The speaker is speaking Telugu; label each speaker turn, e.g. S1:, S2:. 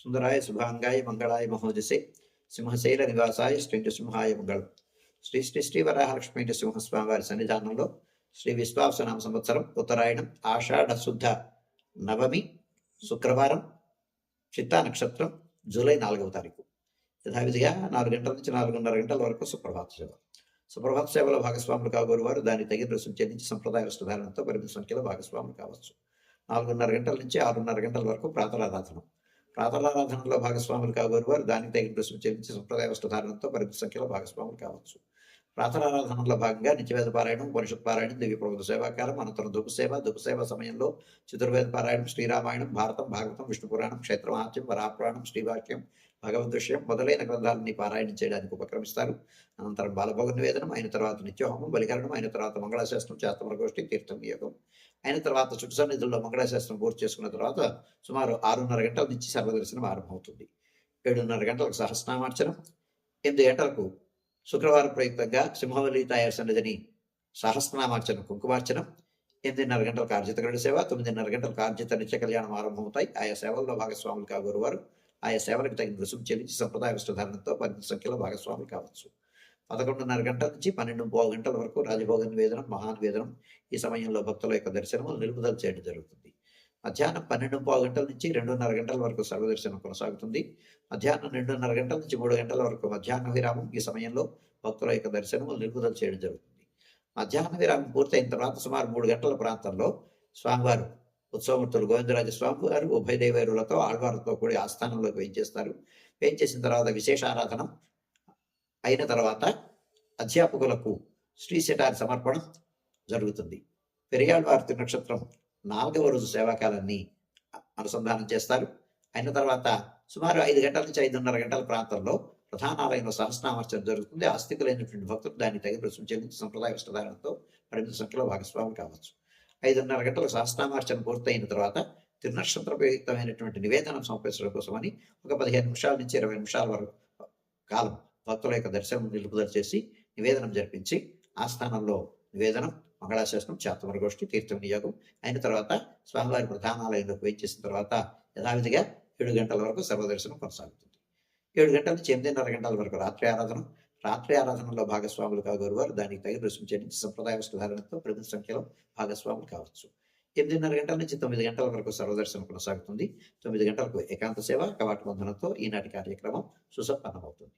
S1: సుందరాయ శుభాంగాయ మంగళాయ మహోజసే సింహశైల నివాసాయ సింహాయ మంగళం శ్రీ శ్రీ శ్రీ వరాహలక్ష్మీ సింహస్వామి వారి సన్నిధానంలో శ్రీ విశ్వాసనామ సంవత్సరం ఉత్తరాయణం ఆషాఢ శుద్ధ నవమి శుక్రవారం చిత్తా నక్షత్రం జూలై నాలుగవ తారీఖు యథావిధిగా నాలుగు గంటల నుంచి నాలుగున్నర గంటల వరకు సుప్రభాత సేవ సుప్రభాత సేవలో భాగస్వాములు కాగోరు వారు దాని తగిన రుసుము చెల్లించి సంప్రదాయ వస్తుధారణతో పరిమిత సంఖ్యలో భాగస్వాములు కావచ్చు నాలుగున్నర గంటల నుంచి ఆరున్నర గంటల వరకు ప్రాతరారాధన ప్రాతరారాధనలో భాగస్వాములు కాబోరు వారు దానికి తగిన రుసుము చెల్లించి సంప్రదాయ వస్త్రధారణతో పరిమిత సంఖ్యలో భాగస్వాములు కావచ్చు. ప్రాతరారాధనలో భాగంగా నిత్యవేద పారాయణం ఉపనిషత్ పారాయణం దివ్య ప్రభుత్వ సేవాకాలం అనంతరం దుఃఖ సేవ దుఃఖ సేవ సమయంలో చతుర్వేద పారాయణం శ్రీరామాయణం భారతం భాగవతం విష్ణు పురాణం క్షేత్రమహాత్యం వరాపురాణం శ్రీవాక్యం భగవద్ విషయం మొదలైన గ్రంథాలని పారాయణం చేయడానికి ఉపక్రమిస్తారు. అనంతరం బాలభోగ నివేదనం అయిన తర్వాత నిత్యహోమం బలికరణం అయిన తర్వాత మంగళాశాస్త్రం చేస్తమర గోష్ఠి తీర్థం యోగం అయిన తర్వాత చుట్టు సన్నిధుల్లో మంగళాశాస్త్రం పూర్తి చేసుకున్న తర్వాత సుమారు ఆరున్నర గంటల నుంచి సర్వదర్శనం ఆరంభమవుతుంది. ఏడున్నర గంటలకు సహస్నామార్చనం ఎనిమిది గంటలకు శుక్రవారం ప్రయుక్తంగా సింహవల్లి తయారు సన్నిధిని సహస్రనామార్చన కుంకుమార్చనం ఎనిమిదిన్నర గంటలకు ఆర్జిత గరుడ సేవ తొమ్మిదిన్నర గంటలకు ఆర్జిత నిత్య కళ్యాణం ఆరంభమవుతాయి. ఆయా సేవల్లో భాగస్వాములు కాగోరువారు ఆయా సేవలకు తగిన రుసుము చెల్లించి సంప్రదాయ విష్ణధారణతో పరిమిత సంఖ్యలో భాగస్వాములు కావచ్చు. పదకొండున్నర గంటల నుంచి పన్నెండు పావు గంటల వరకు రాజభోగ నివేదనం మహానివేదనం ఈ సమయంలో భక్తుల యొక్క దర్శనము నిలుపుదల చేయడం జరుగుతుంది. మధ్యాహ్నం పన్నెండు పావు గంటల నుంచి రెండున్నర గంటల వరకు సర్వదర్శనం కొనసాగుతుంది. మధ్యాహ్నం రెండున్నర గంటల నుంచి మూడు గంటల వరకు మధ్యాహ్న విరామం ఈ సమయంలో భక్తుల యొక్క దర్శనము నిలుపుదల చేయడం జరుగుతుంది. మధ్యాహ్న విరామం పూర్తయిన తర్వాత సుమారు మూడు గంటల ప్రాంతంలో స్వామివారు ఉత్సవమూర్తులు గోవిందరాజ స్వామి వారు ఉభయ దేవేరులతో ఆళ్వారులతో కూడి ఆస్థానంలోకి వేయించేస్తారు. వేయించేసిన తర్వాత విశేష ఆరాధన అయిన తర్వాత అధ్యాపకులకు శ్రీ శటారి సమర్పణం జరుగుతుంది. పెరియాళ్వారి తిరునక్షత్రం నాలుగవ రోజు సేవాకాలాన్ని అనుసంధానం చేస్తారు. అయిన తర్వాత సుమారు ఐదు గంటల నుంచి ఐదున్నర గంటల ప్రాంతంలో ప్రధానాలయంలో సహస్రామర్చన జరుగుతుంది. ఆస్తికులైనటువంటి భక్తులు దాన్ని తగిన రుసుము చెల్లించి సంప్రదాయ వస్త్రధారణతో పరిమిత సంఖ్యలో భాగస్వామి కావచ్చు. ఐదున్నర గంటల సహస్రామార్చన పూర్తయిన తర్వాత తిరునక్షత్రపయుక్తమైనటువంటి నివేదనం సమర్పించడం కోసమని ఒక పదిహేను నిమిషాల నుంచి ఇరవై నిమిషాల వరకు కాలం భక్తుల యొక్క దర్శనం నిలుపుదల చేసి నివేదనం జరిపించి ఆస్థానంలో నివేదనం మంగళాశాసనం చాతమర గోష్ఠి తీర్థం నియోగం అయిన తర్వాత స్వామివారి ప్రధానాలయంలోకి వేయించేసిన తర్వాత యథావిధిగా ఏడు గంటల వరకు సర్వదర్శనం కొనసాగుతుంది. ఏడు గంటల నుంచి ఎనిమిదిన్నర గంటల వరకు రాత్రి ఆరాధన. రాత్రి ఆరాధనలో భాగస్వాములు కాగోరు వారు దానికి తగిన రుసుము చెల్లించి సంప్రదాయ వస్తుధారణతో ప్రతి సంఖ్యలో భాగస్వాములు కావచ్చు. ఎనిమిదిన్నర గంటల నుంచి తొమ్మిది గంటల వరకు సర్వదర్శనం కొనసాగుతుంది. తొమ్మిది గంటలకు ఏకాంత సేవ కవాట బంధనంతో ఈనాటి కార్యక్రమం సుసంపన్నమవుతుంది.